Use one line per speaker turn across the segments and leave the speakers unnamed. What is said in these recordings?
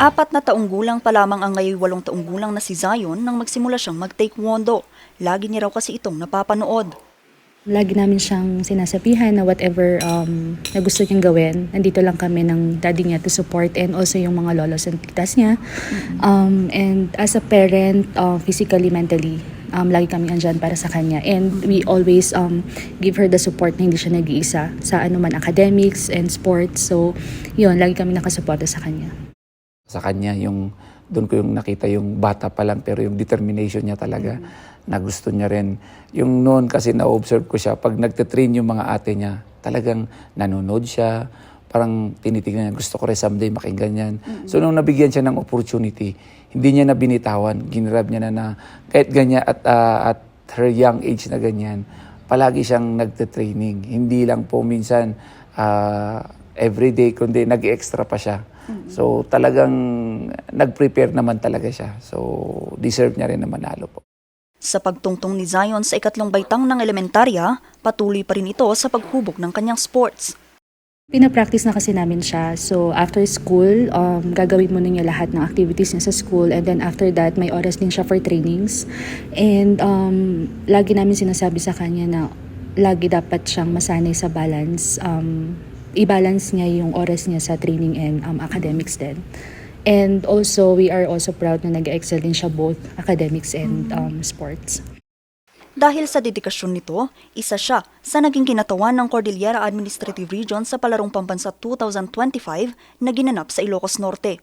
Apat na taong gulang pa lamang ang ngayon walong taong gulang na si Zion nang magsimula siyang mag-taekwondo. Lagi niya raw kasi itong napapanood.
Lagi namin siyang sinasabihan na whatever um, na gusto niyang gawin, nandito lang kami ng daddy niya to support and also yung mga lolos and titas niya. Um, and as a parent, uh, physically, mentally, um, lagi kami andyan para sa kanya. And we always um, give her the support na hindi siya nag-iisa sa anuman academics and sports. So, yun, lagi kami nakasuporta sa kanya.
Sa kanya yung doon ko yung nakita yung bata pa lang pero yung determination niya talaga na gusto niya rin. Yung noon kasi na-observe ko siya pag nagte-train yung mga ate niya talagang nanonood siya. Parang tinitignan niya gusto ko rin someday makinggan yan. So nung nabigyan siya ng opportunity hindi niya na binitawan. Ginrab niya na na kahit ganyan at ah, at her young age na ganyan palagi siyang nagte-training. Hindi lang po minsan ah, everyday kundi nag-extra pa siya So talagang nag-prepare naman talaga siya. So deserve niya rin na manalo po.
Sa pagtungtong ni Zion sa ikatlong baitang ng elementarya, patuloy pa rin ito sa paghubog ng kanyang sports.
Pinapractice na kasi namin siya. So, after school, um, gagawin muna niya lahat ng activities niya sa school. And then after that, may oras din siya for trainings. And um, lagi namin sinasabi sa kanya na lagi dapat siyang masanay sa balance. Um, i-balance niya yung oras niya sa training and um, academics din. And also, we are also proud na nag-excel din siya both academics and um, sports.
Dahil sa dedikasyon nito, isa siya sa naging kinatawan ng Cordillera Administrative Region sa Palarong Pambansa 2025 na ginanap sa Ilocos Norte.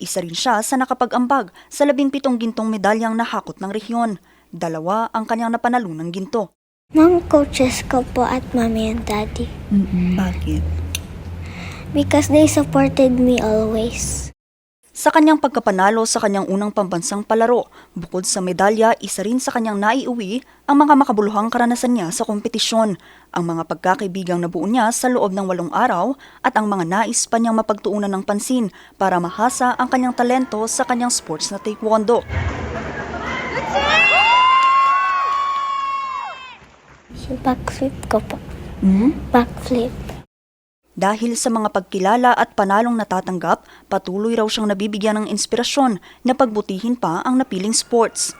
Isa rin siya sa nakapag-ambag sa labing pitong gintong medalyang nahakot ng rehiyon. Dalawa ang kanyang napanalunang ginto.
Mom coaches ko po at mommy and daddy
Bakit?
Because they supported me always.
Sa kanyang pagkapanalo sa kanyang unang pambansang palaro, bukod sa medalya, isa rin sa kanyang naiuwi ang mga makabuluhang karanasan niya sa kompetisyon, ang mga pagkakaibigang nabuo niya sa loob ng walong araw at ang mga nais pa niyang mapagtuunan ng pansin para mahasa ang kanyang talento sa kanyang sports na taekwondo.
Backflip ko po. Backflip.
Dahil sa mga pagkilala at panalong natatanggap, patuloy raw siyang nabibigyan ng inspirasyon na pagbutihin pa ang napiling sports.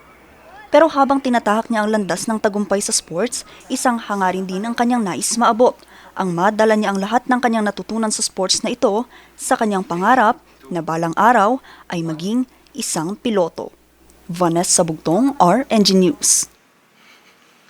Pero habang tinatahak niya ang landas ng tagumpay sa sports, isang hangarin din ang kanyang nais maabot. Ang madala niya ang lahat ng kanyang natutunan sa sports na ito sa kanyang pangarap na balang araw ay maging isang piloto. Vanessa Bugtong, RNG News.